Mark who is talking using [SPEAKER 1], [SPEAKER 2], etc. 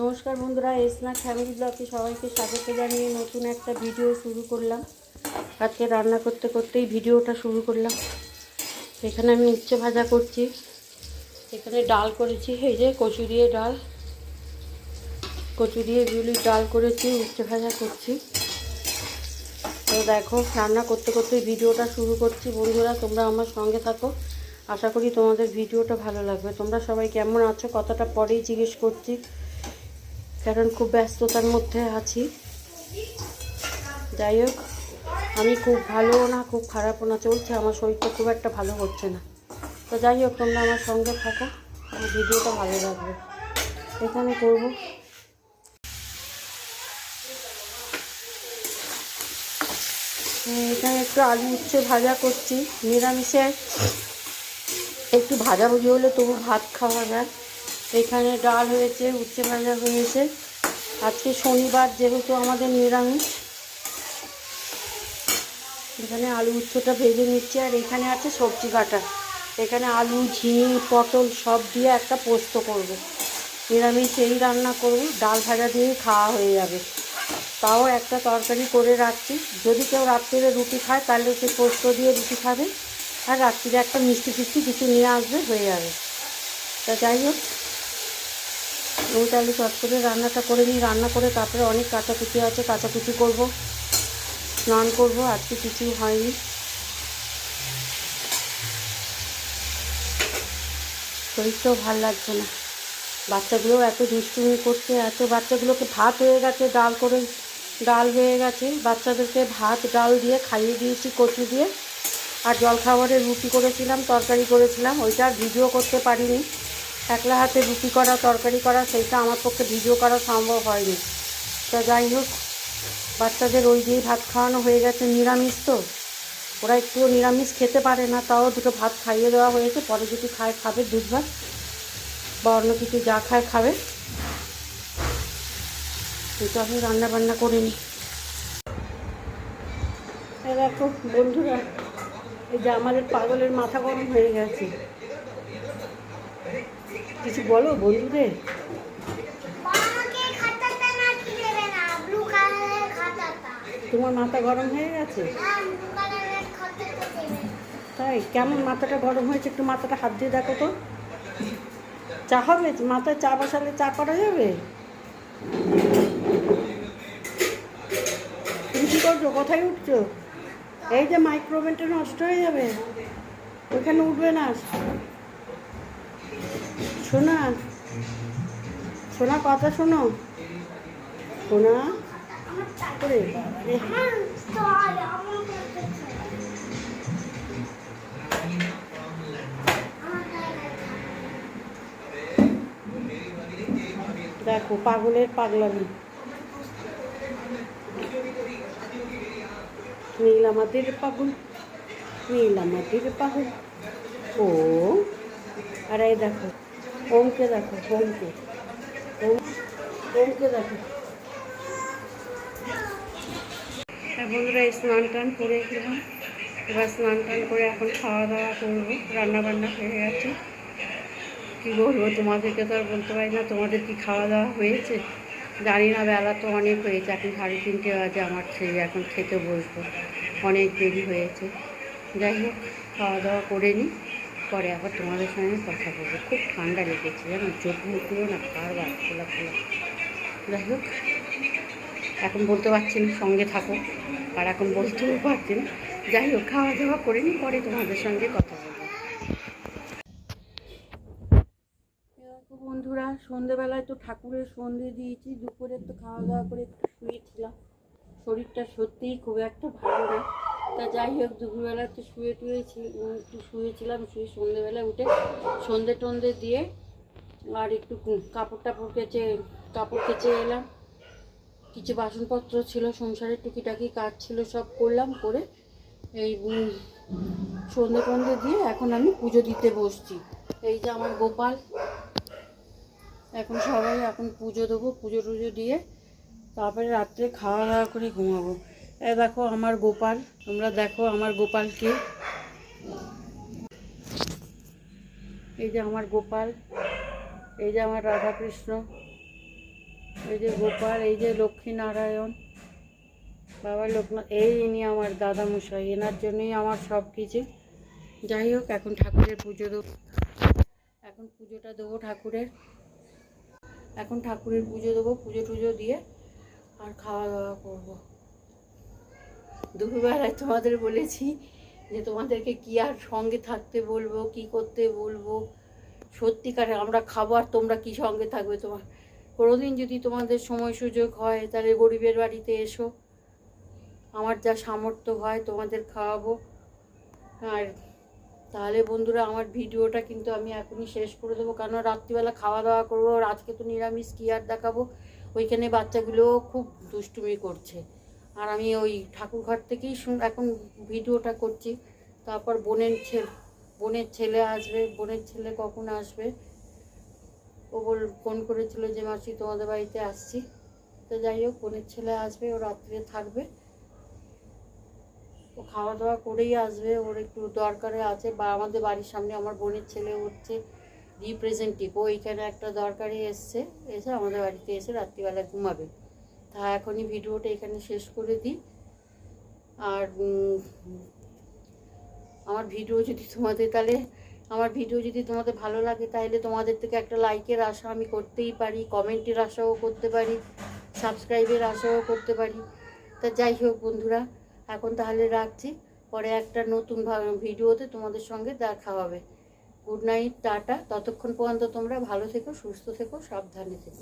[SPEAKER 1] নমস্কার বন্ধুরা, এসনা ফ্যামিলি ব্লগে সবাইকে স্বাগত জানিয়ে নতুন একটা ভিডিও শুরু করলাম। আজকে রান্না করতে করতেই ভিডিওটা শুরু করলাম। এখানে আমি উচ্ছে ভাজা করছি। এখানে ডাল করেছি, এই যে কচু দিয়ে ডাল। কচু দিয়ে ডাল করেছি, উচ্ছে ভাজা করছি। তো দেখো, রান্না করতে করতে ভিডিওটা শুরু করছি। বন্ধুরা, তোমরা আমার সঙ্গে থাকো। আশা করি তোমাদের ভিডিওটা ভালো লাগবে। তোমরা সবাই কেমন আছো? কতটা পরেই জিজ্ঞেস করছি। কারণ খুব ব্যস্ততার মধ্যে আছি। যাই হোক, আমি খুব ভালো না, খুব খারাপও না, চলছে। আমার শরীরটা খুব একটা ভালো হচ্ছে না। তো যাই হোক, তোমরা আমার সঙ্গে থাকো। আমার ভিডিওটা ভালো লাগবে। এখানে করব। এখানে একটু আলু উচ্ছে ভাজা করছি, নিরামিষে। একটু ভাজাভুজি হলে তবু ভাত খাওয়া যায়। এখানে ডাল হয়েছে, উচ্ছে ভাজা হয়েছে। আজকে শনিবার যেহেতু আমাদের নিরামিষ, এখানে আলু উচ্ছেটা ভেজে নিচ্ছি, আর এখানে আছে সবজি কাটা এখানে আলু, ঝিঙে, পটল সব দিয়ে একটা পোস্ত করব। নিরামিষ এই রান্না করব, ডাল ভাজা দিয়ে খাওয়া হয়ে যাবে। তাও একটা তরকারি করে রাখছি। যদি কেউ রাত্রিরে রুটি খায়, তাহলে সে পোস্ত দিয়ে রুটি খাবে। আর রাত্রিরে একটা মিষ্টি ফিষ্টি কিছু নিয়ে আসবে, হয়ে যাবে। তা যাই হোক। আমি তাহলে চট করে রান্নাটা করে নিই। রান্না করে তারপরে অনেক কাচাকুচি আছে, কাচাকুচি করব, স্নান করব, আজকে কিছু হয়নি। শরীরটাও ভালো লাগছে না। বাচ্চাগুলো এত দুষ্টুমি করছে, এত বাচ্চাগুলোকে ভাত হয়ে গেছে, ডাল করে, ডাল হয়ে গেছে। বাচ্চাদেরকে ভাত, ডাল দিয়ে খাইয়ে দিয়েছি, কচু দিয়ে। আর জলখাবারে রুটি করেছিলাম, তরকারি করেছিলাম, ওইটা ভিডিও করতে পারিনি। একলা হাতে রুটি করা, তরকারি করা, সেইটা আমার পক্ষে ভিডিও করা সম্ভব হয়নি। তা যাই হোক, বাচ্চাদের ওই দিয়েই ভাত খাওয়ানো হয়ে গেছে, নিরামিষ তো। ওরা একটুও নিরামিষ খেতে পারে না, তাও দুটো ভাত খাইয়ে দেওয়া হয়েছে, পরে যদি খায়, খাবে দুধ ভাত, বা অন্য কিছু যা খায় খাবে। কিন্তু আমি রান্না বান্না করে নিই। এই দেখো বন্ধুরা, এই যে আমাদের পাগলের মাথা গরম হয়ে গেছে। কিছু বলো বন্ধুদের তোমার মাথা গরম হয়ে গেছে?
[SPEAKER 2] হ্যাঁ
[SPEAKER 1] তাই কেমন মাথাটা গরম হয়েছে একটু মাথাটা হাত দিয়ে দেখো তো। চা হবে? মাথায় চা বসালে চা করা যাবে? তুমি কী করছ? কোথায় উঠছো? এই যে মাইক্রোওভেনটা নষ্ট হয়ে যাবে। ওইখানে উঠবে না। শোনা। শোনা কথা শোনো। শোনা।
[SPEAKER 2] আমার
[SPEAKER 1] দেখো, পাগলের পাগলামি। নীল আমাদের পাগল, নীল আমাদের পাগল। ও। আর এই দেখো ওমকে দেখো ওমকে ওম ওমকে দেখো। হ্যাঁ বন্ধুরা স্নান টান করে গেলাম এবার স্নান টান করে এখন খাওয়া দাওয়া করব রান্না বান্না হয়ে গেছে। কী বলব, তোমাদেরকে তো আর বলতে পারি না, তোমাদের কি খাওয়া দাওয়া হয়েছে? জানি না, বেলা তো অনেক হয়েছে, এখন সাড়ে তিনটে বাজে, আমার ছেলে এখন খেতে বসবো। অনেক দেরি হয়েছে। যাই হোক, খাওয়া দাওয়া করে নিই। পরে আবার তোমাদের সঙ্গে কথা বলব। খুব ঠান্ডা লেগেছে, জানো? চোখ মুখগুলো না বারবার খোলা খোলা। যাই হোক, এখন বলতে পারছি না, সঙ্গে থাকো। আর এখন বলতেও পারছি না। যাই হোক, খাওয়া দাওয়া করে নিই, পরে তোমাদের সঙ্গে কথা বলব। বন্ধুরা, সন্ধেবেলায় তো ঠাকুরের সন্ধে দিয়েছি দুপুরে তো খাওয়া দাওয়া করে একটু শুয়েছিলাম। শরীরটা সত্যিই খুব একটা ভালো না। তা যাই হোক, দুপুরবেলা তো শুয়ে টুয়েছি একটু শুয়েছিলাম, শুয়ে সন্ধেবেলায় উঠে সন্ধে টন্ধে দিয়ে আর একটু কাপড় টাপড় কেচে, কাপড় কেচে এলাম। কিছু বাসনপত্র ছিল, সংসারের টুকিটাকি কাজ ছিল, সব করলাম, করে এই সন্ধে টন্ধে দিয়ে এখন আমি পুজো দিতে বসছি। এই যে আমার গোপাল, এখন সবাই এখন পুজো দেবো, পুজো টুজো দিয়ে তারপরে রাত্রে খাওয়া দাওয়া করে ঘুমাবো। এ দেখো আমার গোপাল, তোমরা দেখো আমার গোপালকে এই যে আমার গোপাল, এই যে আমার রাধাকৃষ্ণ, এই যে গোপাল, এই যে লক্ষ্মী নারায়ণ বাবা লোকনাথ, এই ইনি আমার দাদা মশাই এনার জন্যই আমার সব কিছু। যাই হোক, এখন ঠাকুরের পুজো দেবো। এখন পুজোটা দেবো ঠাকুরের। এখন ঠাকুরের পুজো দেবো, পুজো টুজো দিয়ে আর খাওয়া দাওয়া করব। দুপুরবেলায় তোমাদের বলেছি যে তোমাদেরকে কি আর সঙ্গে থাকতে বলব, কি করতে বলব? সত্যিকারে আমরা খাবার তোমরা কি সঙ্গে থাকবে তোমার? কোনোদিন যদি তোমাদের সময় সুযোগ হয়, তাহলে গরিবের বাড়িতে এসো। আমার যা সামর্থ্য হয়, তোমাদের খাওয়াবো। আর তাহলে বন্ধুরা, আমার ভিডিওটা কিন্তু আমি এখনই শেষ করে দেবো। কারণ রাত্রিবেলা খাওয়া দাওয়া করব, আর আজকে তো নিরামিষ, কী আর দেখাবো? ওইখানে বাচ্চাগুলো খুব দুষ্টুমি করছে। আর আমি ওই ঠাকুরঘর থেকেই এখন ভিডিওটা করছি। তারপর বোনের ছেলে বোনের ছেলে আসবে, বোনের ছেলে কখন আসবে? ও বল, ফোন করেছিল যে, মাসি, তোমাদের বাড়িতে আসছি। তো যাই হোক, বোনের ছেলে আসবে, ও রাত্রে থাকবে। ও খাওয়া দাওয়া করেই আসবে, ওর একটু দরকারে আছে। বা, আমাদের বাড়ির সামনে আমার বোনের ছেলে হচ্ছে রিপ্রেজেন্টেটিভ ও এখানে একটা দরকারে এসছে, এসে আমাদের বাড়িতে এসে রাত্রিবেলা ঘুমাবে। তা এখনই ভিডিওটা এখানে শেষ করে দিই। আর আমার ভিডিও যদি তোমাদের, তাহলে আমার ভিডিও যদি তোমাদের ভালো লাগে, তাহলে তোমাদের থেকে একটা লাইকের আশা আমি করতেই পারি, কমেন্টের আশাও করতে পারি, সাবস্ক্রাইবের আশাও করতে পারি। তা যাই হোক বন্ধুরা, এখন তাহলে রাখছি। পরে একটা নতুন ভিডিওতে তোমাদের সঙ্গে দেখা হবে। Good night, tata. ততক্ষণ পর্যন্ত তোমরা ভালো থেকো, সুস্থ থেকো, সাবধানে থেকো।